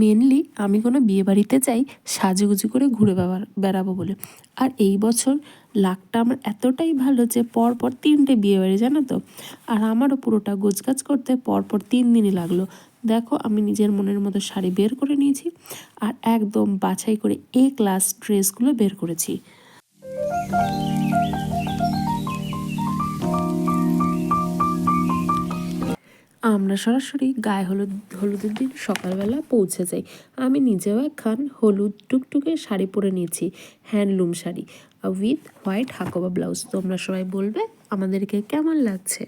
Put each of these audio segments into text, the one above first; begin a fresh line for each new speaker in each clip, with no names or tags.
Mainly আমি কোনো বিয়েবাড়িতে চাই সাজুগুজু করে ঘুরে বেড়াবো বলে। আর এই বছর লাকটা আমার এতটাই ভালো যে পরপর তিনটে বিয়েবাড়ি জানো তো? আর আমারও পুরোটা গোছগাছ করতে পরপর তিন দিনই লাগল। দেখো, আমি নিজের মনের মতো শাড়ি বের করে নিয়েছি আর একদম বাছাই করে এ ক্লাস ড্রেসগুলো বের করেছি। আমরা সরাসরি গায়ে হলুদ, হলুদের দিন সকালবেলা পৌঁছে যাই। আমি নিজেও একখান হলুদ টুকটুকে শাড়ি পরে নিয়েছি, handloom sari with white hakoba blouse তোমরা সবাই বলবে, আমাদেরকে কেমন লাগছে?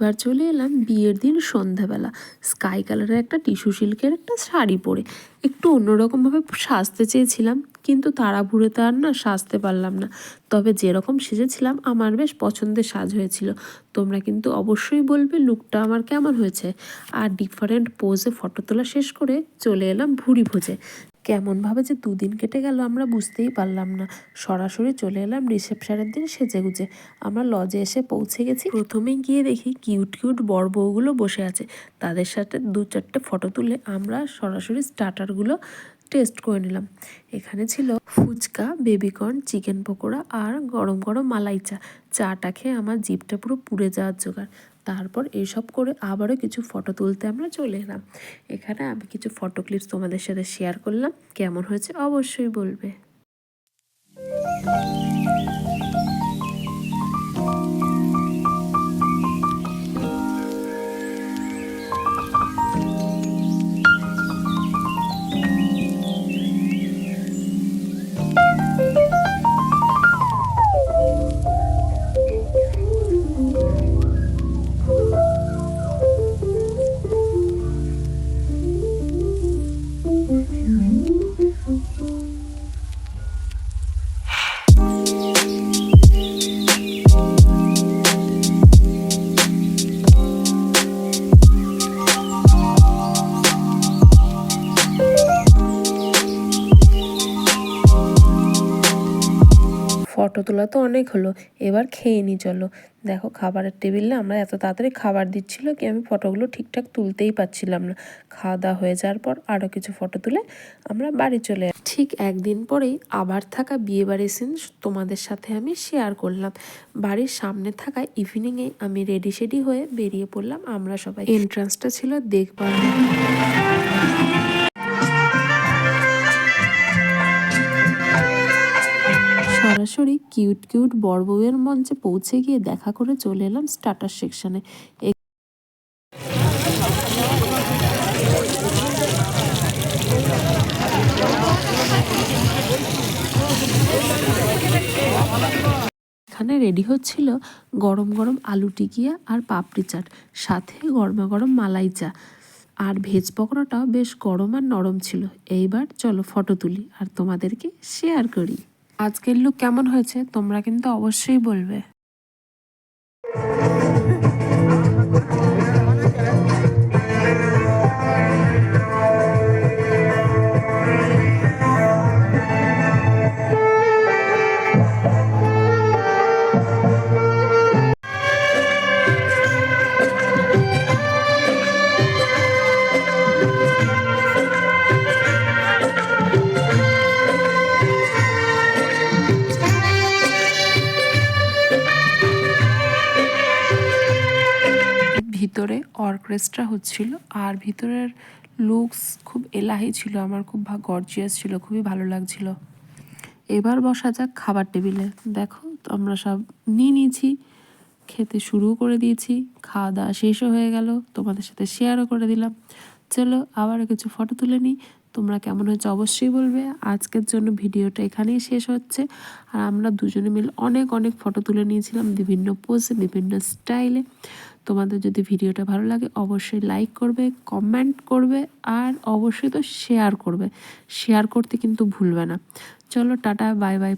এবার চলে এলাম বিয়ের দিন সন্ধ্যাবেলা। স্কাই কালারের একটা টিস্যু সিল্কের একটা শাড়ি পরে। একটু অন্যরকমভাবে সাজতে চেয়েছিলাম, কিন্তু তাড়াহুড়োতে আর না, সাজতে পারলাম না। তবে যেরকম সেজেছিলাম, আমার বেশ পছন্দের সাজ হয়েছিল। তোমরা কিন্তু অবশ্যই বলবে লুকটা আমার কেমন হয়েছে? আর ডিফারেন্ট পোজে ফটো তোলা শেষ করে চলে এলাম ভুড়ি ভোজে। কেমনভাবে যে দুদিন কেটে গেল আমরা বুঝতেই পারলাম না। সরাসরি চলে এলাম রিসেপশনের দিন সেজে গুজে আমরা লজে এসে পৌঁছে গেছি। প্রথমেই গিয়ে দেখি কিউট কিউট বড় বউগুলো বসে আছে। তাদের সাথে দু চারটে ফটো তুলে আমরা সরাসরি স্টার্টারগুলো টেস্ট করে নিলাম। এখানে ছিল phuchka, baby corn, chicken pakora আর গরম গরম মালাই চা চাটা খেয়ে আমার জিপটা পুরো পুড়ে যাওয়ার জোগাড়। তারপর এইসব করে আবারও কিছু ফটো তুলতে আমরা চলে এলাম। এখানে আমি কিছু ফটো ক্লিপস তোমাদের সাথে শেয়ার করলাম। কেমন হয়েছে অবশ্যই বলবে। ফটো তোলা তো অনেক হলো, এবার খেয়ে নি চলো। দেখো খাবারের টেবিলে আমরা এত তাড়াতাড়ি খাবার দিচ্ছিল কি আমি ফটোগুলো ঠিকঠাক তুলতেই পারছিলাম না। খাওয়া দাওয়া হয়ে যাওয়ার পর আরও কিছু ফটো তুলে আমরা বাড়ি চলে ঠিক একদিন পরেই আবার থাকা বিয়ে বাড়ির সিন তোমাদের সাথে আমি শেয়ার করলাম। বাড়ির সামনে থাকা ইভিনিংয়ে আমি রেডি শেডি হয়ে বেরিয়ে পড়লাম আমরা সবাই। এন্ট্রান্সটা ছিল দেখবার সরাসরি কিউট কিউট বড় বউয়ের মঞ্চে পৌঁছে গিয়ে দেখা করে চলে এলাম স্টার্টার সেকশনে। এখানে রেডি হচ্ছিল গরম গরম আলু টিকিয়া আর পাপড়ি চাট, সাথে গরমা গরম মালাই চা। আর ভেজ পকোড়াটাও বেশ গরম আর নরম ছিল। এইবার চলো ফটো তুলি আর তোমাদেরকে শেয়ার করি। আজকের লুক কেমন হয়েছে তোমরা কিন্তু অবশ্যই বলবে। ভিতরে অর্কেস্ট্রা হচ্ছিল, আর ভিতরের লুকস খুব এলাহি ছিল, আমার খুব গর্জিয়াস ছিল, খুবই ভালো লাগছিল। এবার বসা যাক খাবার টেবিলে। দেখো, আমরা সব নিয়ে নিয়েছি, খেতে শুরু করে দিয়েছি, খাওয়া দাওয়া শেষও হয়ে গেল, তোমাদের সাথে শেয়ারও করে দিলাম। চলো আবারও কিছু ফটো তুলে নিই, তোমরা কেমন হয়েছে অবশ্যই বলবে। আজকের জন্য ভিডিওটা এখানেই শেষ হচ্ছে, আর আমরা দুজনে মিলে অনেক অনেক ফটো তুলে নিয়েছিলাম, বিভিন্ন পোজে বিভিন্ন স্টাইলে তোমাদের যদি ভিডিওটা ভালো লাগে, অবশ্যই লাইক করবে কমেন্ট করবে, আর অবশ্যই তো শেয়ার করবে। শেয়ার করতে কিন্তু ভুলবে না। চলো টাটা বাই বাই